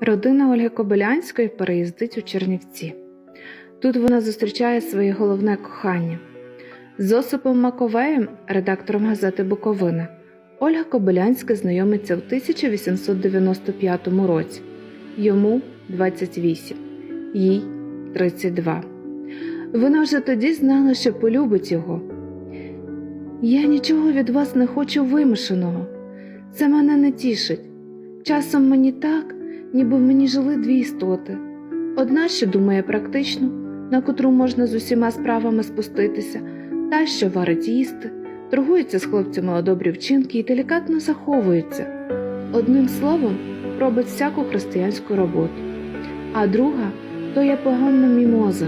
Родина Ольги Кобилянської переїздить у Чернівці. Тут вона зустрічає своє головне кохання. З Осипом Маковеєм, редактором газети Буковина, Ольга Кобилянська знайомиться в 1895 році. Йому 28, їй 32. Вона вже тоді знала, що полюбить його. Я нічого від вас не хочу вимушеного. Це мене не тішить. Часом мені так, ніби в мені жили дві істоти. Одна, що думає практично, на котру можна з усіма справами спуститися, та, що варить їсти, торгується з хлопцями у добрі вчинки і делікатно заховується. Одним словом, робить всяку християнську роботу. А друга то є погана мімоза,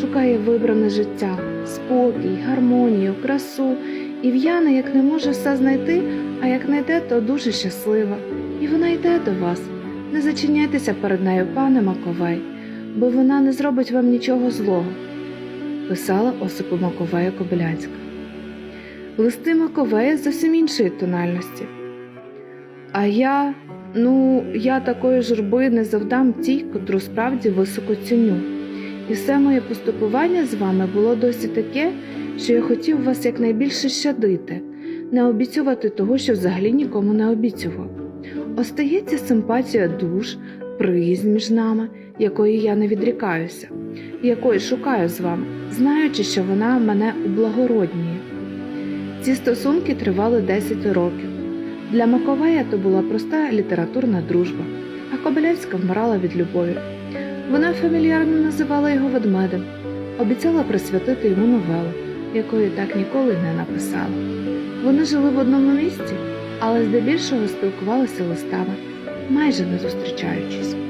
шукає вибране життя, спокій, гармонію, красу і в'яне, як не може все знайти, а як знайде, то дуже щаслива. І вона йде до вас. Не зачиняйтеся перед нею, пане Маковей, бо вона не зробить вам нічого злого, писала Осипу Маковею Кобилянська. Листи Маковея зовсім іншої тональності. А я, ну, я такої журби не завдам тій, котру справді високо ціню. І все моє поступування з вами було досі таке, що я хотів вас якнайбільше щадити, не обіцювати того, що взагалі нікому не обіцював. Остається симпатія душ, приязнь між нами, якої я не відрікаюся, якої шукаю з вами, знаючи, що вона мене ублагороднює. Ці стосунки тривали 10 років. Для Маковея то була проста літературна дружба, а Кобилянська вмирала від любові. Вона фамільярно називала його ведмедем, обіцяла присвятити йому новелу, якої так ніколи не написала. Вони жили в одному місці, але здебільшого спілкувалися листами, майже не зустрічаючись.